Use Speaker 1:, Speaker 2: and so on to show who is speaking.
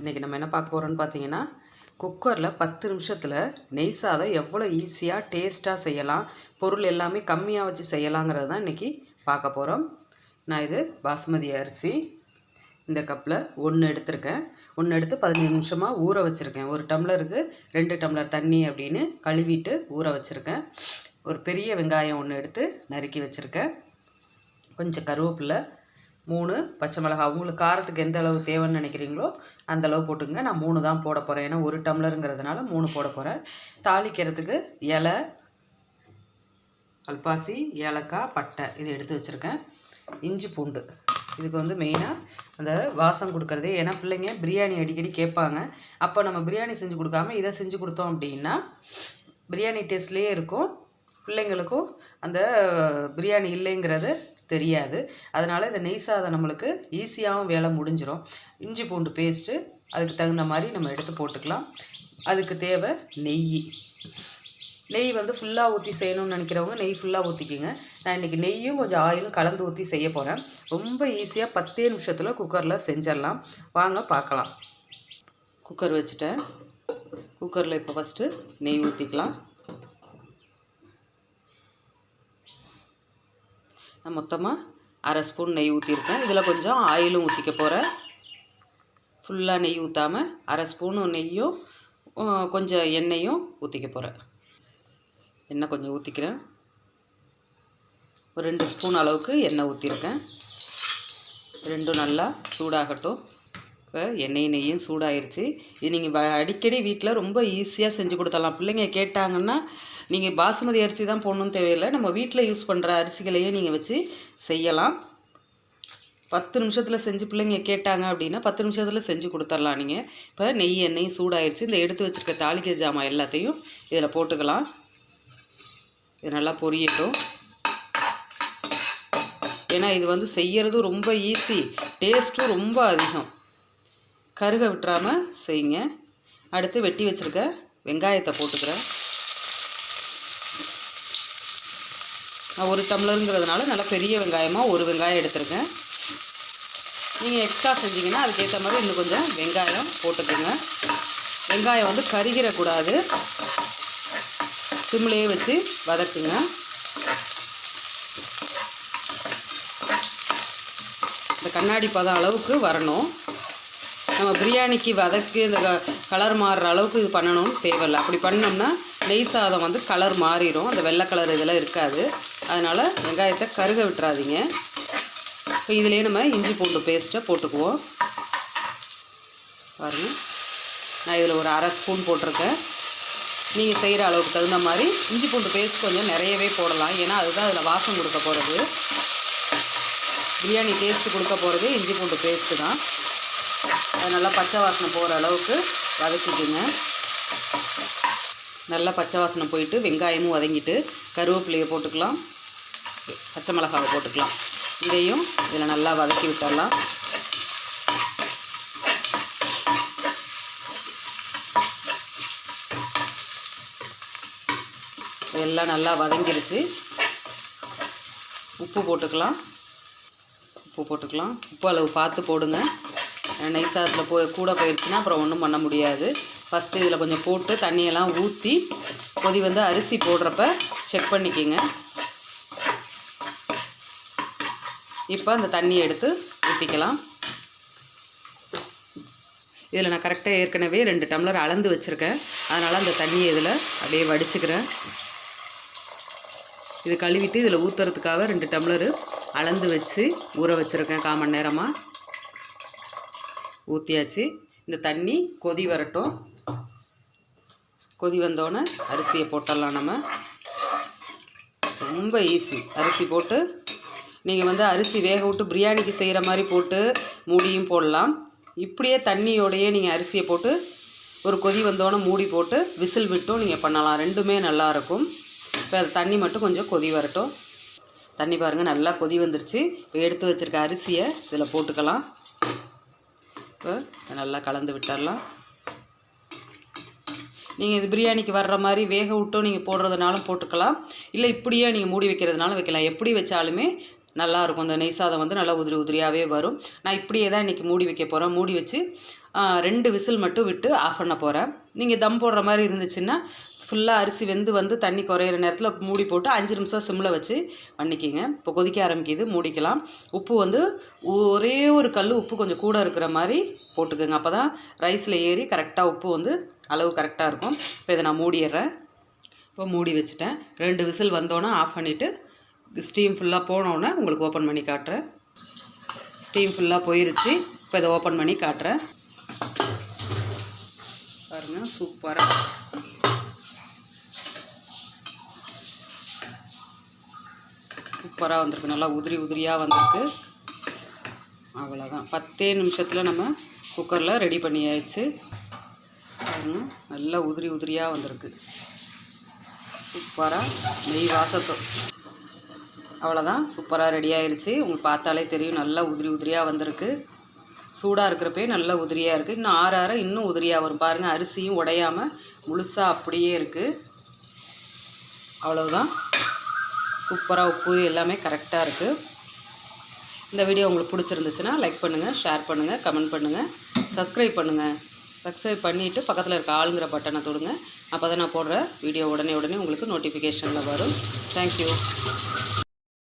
Speaker 1: இன்றைக்கி நம்ம என்ன பார்க்க போகிறோன்னு பார்த்தீங்கன்னா குக்கரில் பத்து நிமிஷத்தில் நெய் சாதம் எவ்வளோ ஈஸியாக டேஸ்ட்டாக செய்யலாம் பொருள் எல்லாமே கம்மியாக வச்சு செய்யலாங்கிறது தான் இன்றைக்கி பார்க்க போகிறோம் நான் இது பாசுமதி அரிசி இந்த கப்பில் ஒன்று எடுத்திருக்கேன். ஒன்று எடுத்து பதினஞ்சு நிமிஷமாக ஊற வச்சுருக்கேன். ஒரு டம்ளருக்கு ரெண்டு டம்ளர் தண்ணி அப்படின்னு கழுவிட்டு ஊற வச்சுருக்கேன். ஒரு பெரிய வெங்காயம் ஒன்று எடுத்து நறுக்கி வச்சுருக்கேன். கொஞ்சம் கருவேப்பிலை மூணு பச்சை மிளகாய். உங்களுக்கு காரத்துக்கு எந்த அளவு தேவைன்னு நினைக்கிறீங்களோ அந்த அளவு போட்டுங்க நான் மூணு தான் போட போகிறேன் ஏன்னா ஒரு டம்ளருங்கிறதுனால மூணு போட போகிறேன் தாளிக்கிறதுக்கு இலை அல்பாசி ஏலக்காய் பட்டை இது எடுத்து வச்சுருக்கேன். இஞ்சி பூண்டு. இதுக்கு வந்து மெயினாக அந்த வாசம் கொடுக்குறதே. ஏன்னா பிள்ளைங்க பிரியாணி அடிக்கடி கேட்பாங்க. அப்போ நம்ம பிரியாணி செஞ்சு கொடுக்காம இதை செஞ்சு கொடுத்தோம் அப்படின்னா பிரியாணி டேஸ்ட்லேயே இருக்கும். பிள்ளைங்களுக்கும் அந்த பிரியாணி இல்லைங்கிறது தெரியாது. அதனால் இந்த நெய் சாதம் நம்மளுக்கு ஈஸியாகவும் வேலை முடிஞ்சிடும் இஞ்சி பூண்டு பேஸ்ட்டு அதுக்கு தகுந்த மாதிரி நம்ம எடுத்து போட்டுக்கலாம். அதுக்கு தேவை நெய். நெய் வந்து ஃபுல்லாக ஊற்றி செய்யணும்னு நினைக்கிறவங்க நெய் ஃபுல்லாக ஊற்றிக்கிங்க நான் இன்றைக்கி நெய்யும் கொஞ்சம் ஆயிலும் கலந்து ஊற்றி செய்ய போகிறேன் ரொம்ப ஈஸியாக பத்தே நிமிஷத்தில் குக்கரில் செஞ்சிடலாம். வாங்க பார்க்கலாம். குக்கர் வச்சுட்டேன். குக்கரில் இப்போ ஃபஸ்ட்டு நெய் ஊற்றிக்கலாம் நான் மொத்தமாக அரை ஸ்பூன் நெய் ஊற்றிருக்கேன் இதில் கொஞ்சம் ஆயிலும் ஊற்றிக்க போகிறேன் ஃபுல்லாக நெய் ஊற்றாமல் அரை ஸ்பூனு நெய்யும் கொஞ்சம் எண்ணெயும் ஊற்றிக்க போகிறேன் எண்ணெய் கொஞ்சம் ஊற்றிக்கிறேன் ஒரு ரெண்டு ஸ்பூன் அளவுக்கு எண்ணெய் ஊற்றிருக்கேன் ரெண்டும் நல்லா சூடாகட்டும். இப்போ எண்ணெய் நெய்யும் சூடாயிருச்சு. இது நீங்கள் அடிக்கடி வீட்டில் ரொம்ப ஈஸியாக செஞ்சு கொடுத்தலாம் பிள்ளைங்க கேட்டாங்கன்னா நீங்கள் பாசுமதி அரிசி தான் போடணும்னு தேவையில்லை. நம்ம வீட்டில் யூஸ் பண்ணுற அரிசிகளையே நீங்கள் வச்சு செய்யலாம். பத்து நிமிஷத்தில் செஞ்சு பிள்ளைங்க கேட்டாங்க அப்படின்னா பத்து நிமிஷத்தில் செஞ்சு கொடுத்துர்லாம் நீங்கள் இப்போ நெய் எண்ணெய் சூடாயிருச்சு. இந்த எடுத்து வச்சுருக்க தாளிக்க ஜாமான் எல்லாத்தையும் இதில் போட்டுக்கலாம். இது நல்லா பொரியட்டும். ஏன்னா இது வந்து செய்கிறதும் ரொம்ப ஈஸி டேஸ்ட்டும் ரொம்ப அதிகம். கருக விட்டுறாமல் செய்யுங்க. அடுத்து வெட்டி வச்சுருக்க வெங்காயத்தை போட்டுக்கிறேன். நான் ஒரு டம்ளருங்கிறதுனால நல்லா பெரிய வெங்காயமாக ஒரு வெங்காயம் எடுத்திருக்கேன். நீங்கள் எக்ஸ்ட்ரா செஞ்சீங்கன்னா அதுக்கேற்ற மாதிரி இன்னும் கொஞ்சம் வெங்காயம் போட்டுக்கோங்க. வெங்காயம் வந்து கருகிடக்கூடாது சிம்லேயே வச்சு வதக்குங்க. இந்த கண்ணாடி பதம் அளவுக்கு வரணும். நம்ம பிரியாணிக்கு வதக்கி இந்த கலர் மாறுற அளவுக்கு இது பண்ணணும்னு தேவையில்லை. அப்படி பண்ணோம்னா நெய் சாதம் வந்து கலர் மாறிடும் அந்த வெள்ளை கலர் இதெல்லாம் இருக்காது. அதனால் வெங்காயத்தை கருக விட்டுறாதீங்க. இப்போ இதிலே நம்ம இஞ்சி பூண்டு பேஸ்ட்டை போட்டுக்குவோம். பாருங்கள் நான் இதில் ஒரு அரை ஸ்பூன் போட்டிருக்கேன். நீங்கள் செய்கிற அளவுக்கு தகுந்த மாதிரி இஞ்சி பூண்டு பேஸ்ட் கொஞ்சம் நிறையவே போடலாம். ஏன்னா அதுதான் அதில் வாசம் கொடுக்க போகிறது பிரியாணி டேஸ்ட்டு கொடுக்க போகிறது இஞ்சி பூண்டு பேஸ்ட்டு தான். அது நல்லா பச்சை வாசனை போகிற அளவுக்கு வதக்கிக்கோங்க. நல்லா பச்சை வாசனை போயிட்டு வெங்காயமும் வதங்கிட்டு கருவேப்பிலையை போட்டுக்கலாம். பச்சை மிளகாவை போட்டுக்கலாம். இதையும் இதில் நல்லா வதக்கி விட்டுடலாம். எல்லாம் நல்லா வதங்கிருச்சு. உப்பு போட்டுக்கலாம். உப்பு போட்டுக்கலாம். உப்பு அளவு பார்த்து போடுங்க. நெய் சாதத்தில் போய் கூட போயிடுச்சுன்னா அப்புறம் ஒன்றும் பண்ண முடியாது. ஃபஸ்ட்டு இதில் கொஞ்சம் போட்டு தண்ணியெல்லாம் ஊற்றி கொதி வந்து அரிசி போடுறப்ப செக் பண்ணிக்கிங்க. இப்போ அந்த தண்ணியை எடுத்து ஊற்றிக்கலாம் இதில் நான் கரெக்டாக ஏற்கனவே ரெண்டு டம்ளர் அளந்து வச்சுருக்கேன். அதனால் அந்த தண்ணியை இதில் அப்படியே வடிச்சுக்கிறேன். இது கழுவிட்டு இதில் ஊற்றுறதுக்காக ரெண்டு டம்ளரு அளந்து வச்சு ஊற வச்சுருக்கேன் கால் மணி நேரமாக ஊற்றியாச்சு இந்த தண்ணி கொதி வரட்டும். கொதி வந்தோடனே அரிசியை போட்டுடலாம் நம்ம. ரொம்ப ஈஸி அரிசி போட்டு நீங்கள் வந்து அரிசி வேக விட்டு பிரியாணிக்கு செய்கிற மாதிரி போட்டு மூடியும் போடலாம். இப்படியே தண்ணியோடையே நீங்கள் அரிசியை போட்டு ஒரு கொதி வந்தோடனே மூடி போட்டு விசில் விட்டும் நீங்கள் பண்ணலாம். ரெண்டுமே நல்லாயிருக்கும் இப்போ அது தண்ணி மட்டும் கொஞ்சம் கொதி வரட்டும். தண்ணி பாருங்கள் நல்லா கொதி வந்துருச்சு. இப்போ எடுத்து வச்சுருக்க அரிசியை இதில் போட்டுக்கலாம். இப்போ நல்லா கலந்து விட்டுடலாம் நீங்கள் இது பிரியாணிக்கு வர்ற மாதிரி வேக விட்டும் நீங்கள் போடுறதுனாலும் போட்டுக்கலாம். இல்லை இப்படியே நீங்கள் மூடி வைக்கிறதுனாலும் வைக்கலாம். எப்படி வச்சாலுமே நல்லாயிருக்கும். அந்த நெய் சாதம் வந்து நல்லா உதிரி உதிரியாகவே வரும். நான் இப்படியே தான் இன்றைக்கி மூடி வைக்க போகிறேன் மூடி வச்சு ரெண்டு விசில் மட்டும் விட்டு ஆஃப் பண்ண போகிறேன் நீங்கள் தம் போடுற மாதிரி இருந்துச்சுன்னா ஃபுல்லாக அரிசி வெந்து வந்து தண்ணி குறையிற நேரத்தில் மூடி போட்டு அஞ்சு நிமிஷம் சிம்மில் வச்சு பண்ணிக்கிங்க. இப்போ கொதிக்க ஆரம்பிக்குது. மூடிக்கலாம். உப்பு வந்து ஒரே ஒரு கல் உப்பு கொஞ்சம் கூட இருக்கிற மாதிரி போட்டுக்கோங்க. அப்போ தான் ரைஸில் ஏறி கரெக்டாக உப்பு வந்து அளவு கரெக்டாக இருக்கும். இப்போ இதை நான் மூடிடுறேன். இப்போ மூடி வச்சுட்டேன். ரெண்டு விசில் வந்தோன்னே ஆஃப் பண்ணிவிட்டு ஸ்டீம் ஃபுல்லாக போனோன்னே உங்களுக்கு ஓப்பன் பண்ணி காட்டுறேன். ஸ்டீம் ஃபுல்லாக போயிருச்சு. இப்போ இதை ஓப்பன் பண்ணி காட்டுறேன். பாருங்கள் சூப்பராக சூப்பராக வந்திருக்கு. நல்லா உதிரி உதிரியாக வந்திருக்கு. அவ்வளோதான் பத்தே நிமிஷத்தில் நம்ம குக்கரில் ரெடி பண்ணியாச்சு. பாருங்கள் நல்லா உதிரி உதிரியாக வந்திருக்கு. சூப்பராக நெய் வாசத்தோ அவ்வளோதான் சூப்பராக ரெடி ஆயிடுச்சு உங்களுக்கு பார்த்தாலே தெரியும். நல்லா உதிரி உதிரியாக வந்திருக்கு. சூடாக இருக்கிறப்பே நல்லா உதிரியாக இருக்குது இன்னும் ஆற ஆற இன்னும் உதிரியாக வரும். பாருங்கள் அரிசியும் உடையாமல் முழுசாக அப்படியே இருக்குது அவ்வளவுதான். சூப்பராக உப்பு எல்லாமே கரெக்டாக இருக்குது இந்த வீடியோ உங்களுக்கு பிடிச்சிருந்துச்சுன்னா லைக் பண்ணுங்கள் ஷேர் பண்ணுங்கள் கமெண்ட் பண்ணுங்கள் சப்ஸ்கிரைப் பண்ணுங்கள் சப்ஸ்கிரைப் பண்ணிவிட்டு பக்கத்தில் இருக்க ஆளுங்கிற பட்டனை தொடுங்க. அப்போ தான் நான் போடுற வீடியோ உடனே உடனே உங்களுக்கு நோட்டிஃபிகேஷனில் வரும். தேங்க்யூ